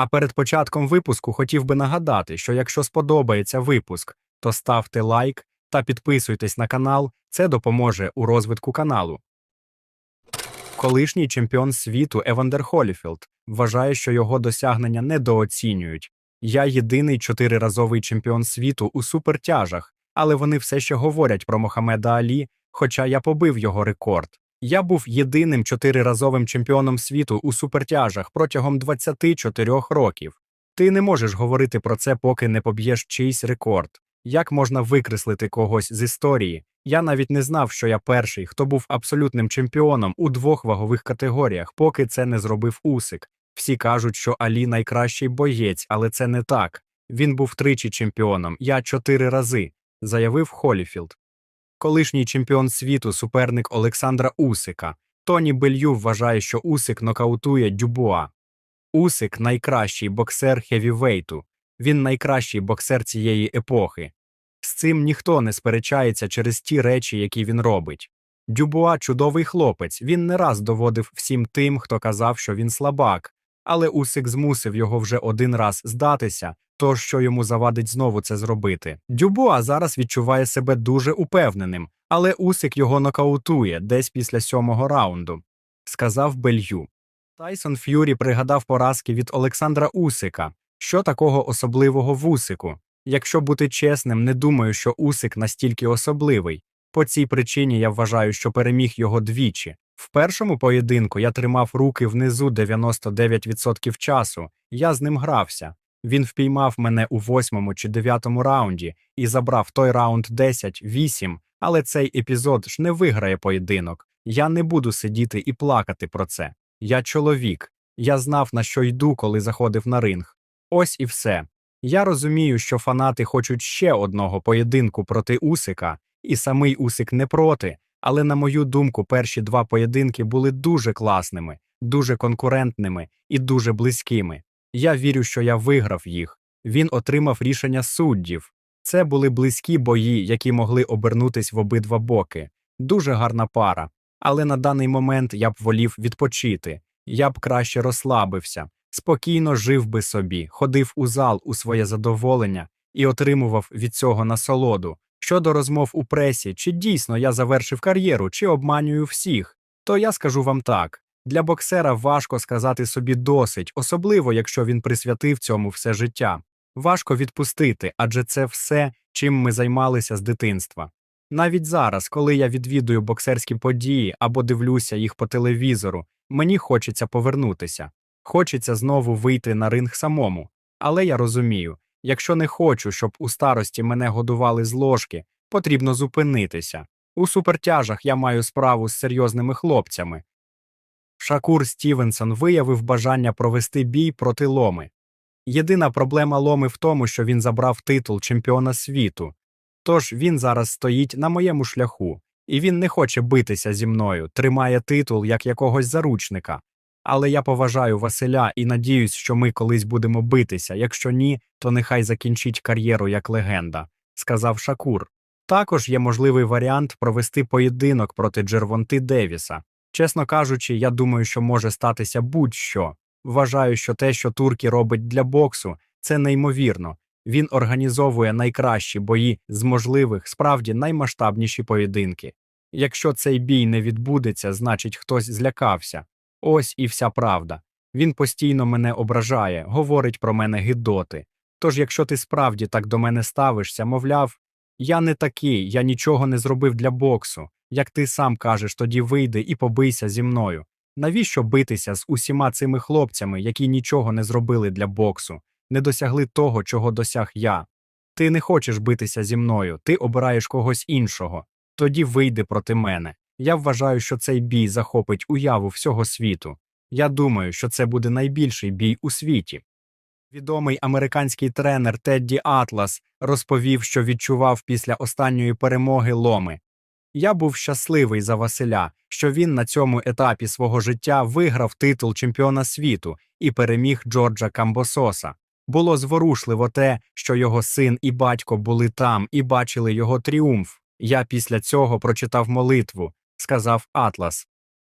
А перед початком випуску хотів би нагадати, що якщо сподобається випуск, то ставте лайк та підписуйтесь на канал, це допоможе у розвитку каналу. Колишній чемпіон світу Евандер Холіфілд вважає, що його досягнення недооцінюють. Я єдиний чотириразовий чемпіон світу у супертяжах, але вони все ще говорять про Мохамеда Алі, хоча я побив його рекорд. Я був єдиним чотириразовим чемпіоном світу у супертяжах протягом 24 років. Ти не можеш говорити про це, поки не поб'єш чийсь рекорд. Як можна викреслити когось з історії? Я навіть не знав, що я перший, хто був абсолютним чемпіоном у двох вагових категоріях, поки це не зробив Усик. Всі кажуть, що Алі найкращий боєць, але це не так. Він був тричі чемпіоном, я чотири рази, заявив Холіфілд. Колишній чемпіон світу, суперник Олександра Усика. Тоні Белью вважає, що Усик нокаутує Дюбуа. Усик найкращий боксер хевівейту. Він найкращий боксер цієї епохи. З цим ніхто не сперечається через ті речі, які він робить. Дюбуа чудовий хлопець, він не раз доводив всім тим, хто казав, що він слабак, але Усик змусив його вже один раз здатися, тож що йому завадить знову це зробити. Дюбуа зараз відчуває себе дуже упевненим, але Усик його нокаутує десь після сьомого раунду, сказав Белью. Тайсон Ф'юрі пригадав поразки від Олександра Усика. Що такого особливого в Усику? Якщо бути чесним, не думаю, що Усик настільки особливий. По цій причині я вважаю, що переміг його двічі. В першому поєдинку я тримав руки внизу 99% часу, я з ним грався. Він впіймав мене у восьмому чи дев'ятому раунді і забрав той раунд 10-8, але цей епізод ж не виграє поєдинок. Я не буду сидіти і плакати про це. Я чоловік. Я знав, на що йду, коли заходив на ринг. Ось і все. Я розумію, що фанати хочуть ще одного поєдинку проти Усика, і самий Усик не проти, але, на мою думку, перші два поєдинки були дуже класними, дуже конкурентними і дуже близькими. Я вірю, що я виграв їх. Він отримав рішення суддів. Це були близькі бої, які могли обернутись в обидва боки. Дуже гарна пара. Але на даний момент я б волів відпочити, я б краще розслабився, спокійно жив би собі, ходив у зал у своє задоволення і отримував від цього насолоду. Щодо розмов у пресі, чи дійсно я завершив кар'єру, чи обманюю всіх, то я скажу вам так. Для боксера важко сказати собі досить, особливо якщо він присвятив цьому все життя. Важко відпустити, адже це все, чим ми займалися з дитинства. Навіть зараз, коли я відвідую боксерські події або дивлюся їх по телевізору, мені хочеться повернутися. Хочеться знову вийти на ринг самому. Але я розумію, якщо не хочу, щоб у старості мене годували з ложки, потрібно зупинитися. У супертяжах я маю справу з серйозними хлопцями. Шакур Стівенсон виявив бажання провести бій проти ломи. Єдина проблема ломи в тому, що він забрав титул чемпіона світу. Тож він зараз стоїть на моєму шляху, і він не хоче битися зі мною, тримає титул як якогось заручника. Але я поважаю Василя і надіюсь, що ми колись будемо битися. Якщо ні, то нехай закінчить кар'єру як легенда, сказав Шакур. Також є можливий варіант провести поєдинок проти Джервонти Девіса. Чесно кажучи, я думаю, що може статися будь-що. Вважаю, що те, що турки робить для боксу, це неймовірно. Він організовує найкращі бої з можливих, справді наймасштабніші поєдинки. Якщо цей бій не відбудеться, значить хтось злякався. Ось і вся правда. Він постійно мене ображає, говорить про мене гидоти. Тож, якщо ти справді так до мене ставишся, мовляв, я не такий, я нічого не зробив для боксу. Як ти сам кажеш, тоді вийди і побийся зі мною. Навіщо битися з усіма цими хлопцями, які нічого не зробили для боксу, не досягли того, чого досяг я? Ти не хочеш битися зі мною, ти обираєш когось іншого. Тоді вийди проти мене. Я вважаю, що цей бій захопить уяву всього світу. Я думаю, що це буде найбільший бій у світі. Відомий американський тренер Тедді Атлас розповів, що відчував після останньої перемоги ломи. Я був щасливий за Василя, що він на цьому етапі свого життя виграв титул чемпіона світу і переміг Джорджа Камбососа. Було зворушливо те, що його син і батько були там і бачили його тріумф. Я після цього прочитав молитву, сказав Атлас.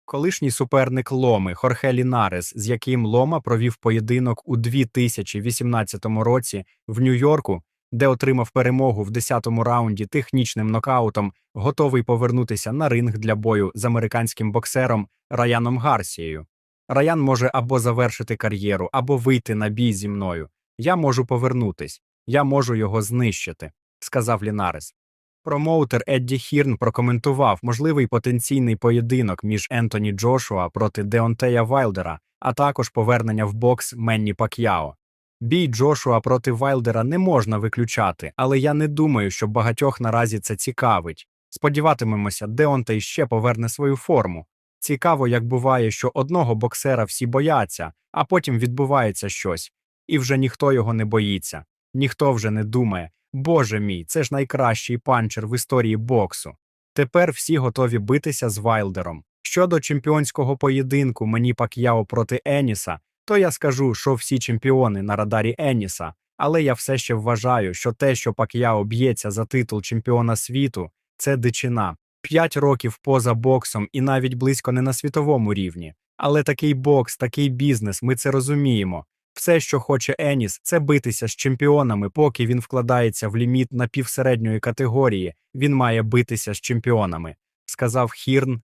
Колишній суперник Ломи Хорхе Лінарес, з яким Лома провів поєдинок у 2018 році в Нью-Йорку, де отримав перемогу в 10-му раунді технічним нокаутом, готовий повернутися на ринг для бою з американським боксером Раяном Гарсією. Раян може або завершити кар'єру, або вийти на бій зі мною. Я можу повернутись, я можу його знищити, сказав Лінарес. Промоутер Едді Хірн прокоментував можливий потенційний поєдинок між Ентоні Джошуа проти Деонтея Вайлдера, а також повернення в бокс Менні Пак'яо. Бій Джошуа проти Вайлдера не можна виключати, але я не думаю, що багатьох наразі це цікавить. Сподіватимемося, Деонтей ще поверне свою форму. Цікаво, як буває, що одного боксера всі бояться, а потім відбувається щось, і вже ніхто його не боїться, ніхто вже не думає. Боже мій, це ж найкращий панчер в історії боксу. Тепер всі готові битися з Вайлдером. Щодо чемпіонського поєдинку мені Пак'яо проти Еніса, то я скажу, що всі чемпіони на радарі Еніса, але я все ще вважаю, що те, що Пак'яо б'ється за титул чемпіона світу, це дичина. П'ять років поза боксом і навіть близько не на світовому рівні. Але такий бокс, такий бізнес, ми це розуміємо. Все, що хоче Еніс, це битися з чемпіонами, поки він вкладається в ліміт напівсередньої категорії, він має битися з чемпіонами, сказав Хірн.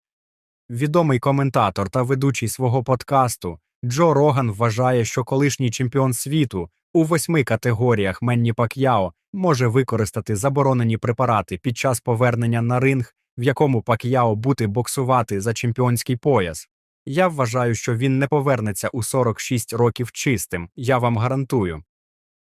Відомий коментатор та ведучий свого подкасту Джо Роган вважає, що колишній чемпіон світу у восьми категоріях Менні Пак'яо може використати заборонені препарати під час повернення на ринг, в якому Пак'яо буде боксувати за чемпіонський пояс. Я вважаю, що він не повернеться у 46 років чистим, я вам гарантую.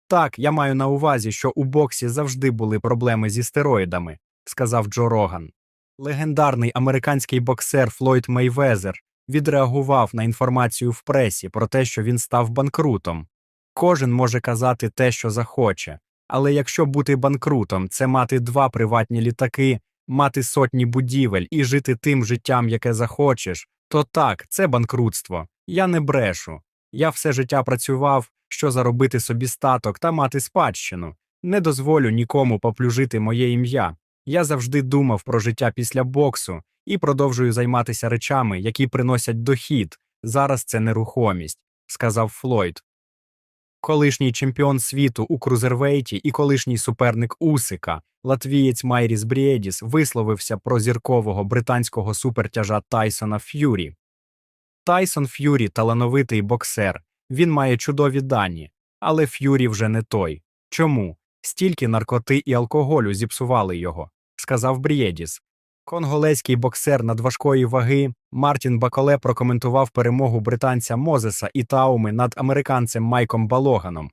Так, я маю на увазі, що у боксі завжди були проблеми зі стероїдами, сказав Джо Роган. Легендарний американський боксер Флойд Мейвезер відреагував на інформацію в пресі про те, що він став банкрутом. Кожен може казати те, що захоче, але якщо бути банкрутом, це мати два приватні літаки, мати сотні будівель і жити тим життям, яке захочеш, то так, це банкрутство. Я не брешу. Я все життя працював, що заробити собі статок та мати спадщину. Не дозволю нікому поплюжити моє ім'я. Я завжди думав про життя після боксу і продовжую займатися речами, які приносять дохід. Зараз це нерухомість, сказав Флойд. Колишній чемпіон світу у крузервейті і колишній суперник Усика, латвієць Майріс Брієдіс, висловився про зіркового британського супертяжа Тайсона Ф'юрі. Тайсон Ф'юрі талановитий боксер, він має чудові дані, але Ф'юрі вже не той. Чому? Стільки наркоти і алкоголю зіпсували його, сказав Брієдіс. Конголезький боксер надважкої ваги Мартін Баколе прокоментував перемогу британця Мозеса і Тауми над американцем Майком Балоганом.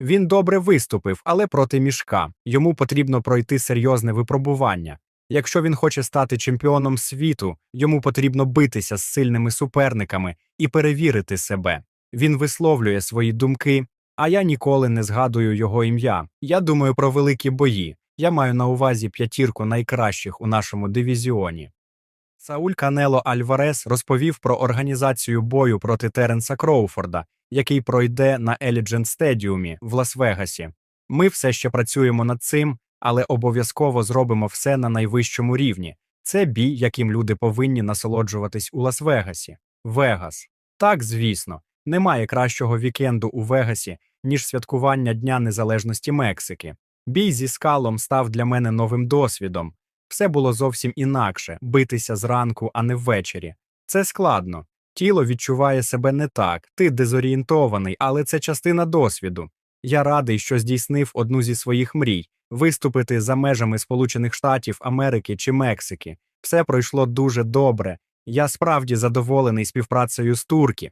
Він добре виступив, але проти мішка. Йому потрібно пройти серйозне випробування. Якщо він хоче стати чемпіоном світу, йому потрібно битися з сильними суперниками і перевірити себе. Він висловлює свої думки, а я ніколи не згадую його ім'я. Я думаю про великі бої. Я маю на увазі п'ятірку найкращих у нашому дивізіоні. Сауль Канело Альварес розповів про організацію бою проти Теренса Кроуфорда, який пройде на Еліджент Стедіумі в Лас-Вегасі. Ми все ще працюємо над цим, але обов'язково зробимо все на найвищому рівні. Це бій, яким люди повинні насолоджуватись у Лас-Вегасі. Вегас. Так, звісно, немає кращого вікенду у Вегасі, ніж святкування Дня Незалежності Мексики. Бій зі скалом став для мене новим досвідом. Все було зовсім інакше битися зранку, а не ввечері. Це складно. Тіло відчуває себе не так, ти дезорієнтований, але це частина досвіду. Я радий, що здійснив одну зі своїх мрій виступити за межами Сполучених Штатів Америки чи Мексики. Все пройшло дуже добре. Я справді задоволений співпрацею з Туркі.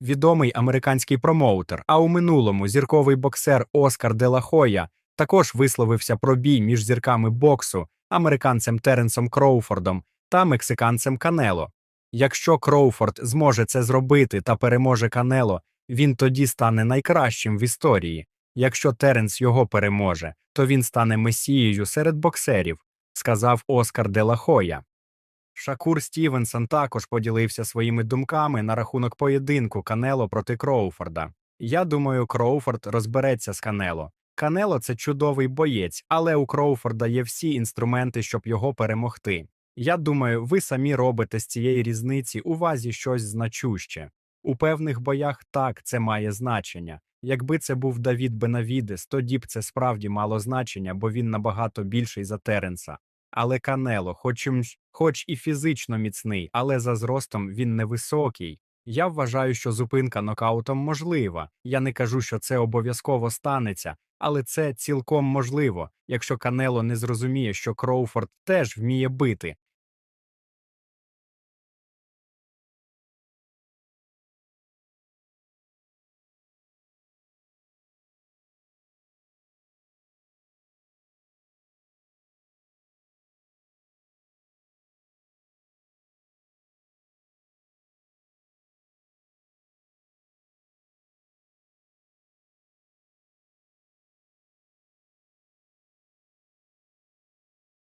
Відомий американський промоутер, а у минулому зірковий боксер Оскар Делахоя також висловився про бій між зірками боксу, американцем Теренсом Кроуфордом та мексиканцем Канело. Якщо Кроуфорд зможе це зробити та переможе Канело, він тоді стане найкращим в історії. Якщо Теренс його переможе, то він стане месією серед боксерів, сказав Оскар Делахоя. Шакур Стівенсон також поділився своїми думками на рахунок поєдинку Канело проти Кроуфорда. Я думаю, Кроуфорд розбереться з Канело. Канело це чудовий боєць, але у Кроуфорда є всі інструменти, щоб його перемогти. Я думаю, ви самі робите з цієї різниці у вазі щось значуще. У певних боях так це має значення. Якби це був Давід Бенавідес, тоді б це справді мало значення, бо він набагато більший за Теренса. Але Канело, хоч, хоч і фізично міцний, але за зростом він невисокий. Я вважаю, що зупинка нокаутом можлива. Я не кажу, що це обов'язково станеться, але це цілком можливо, якщо Канело не зрозуміє, що Кроуфорд теж вміє бити,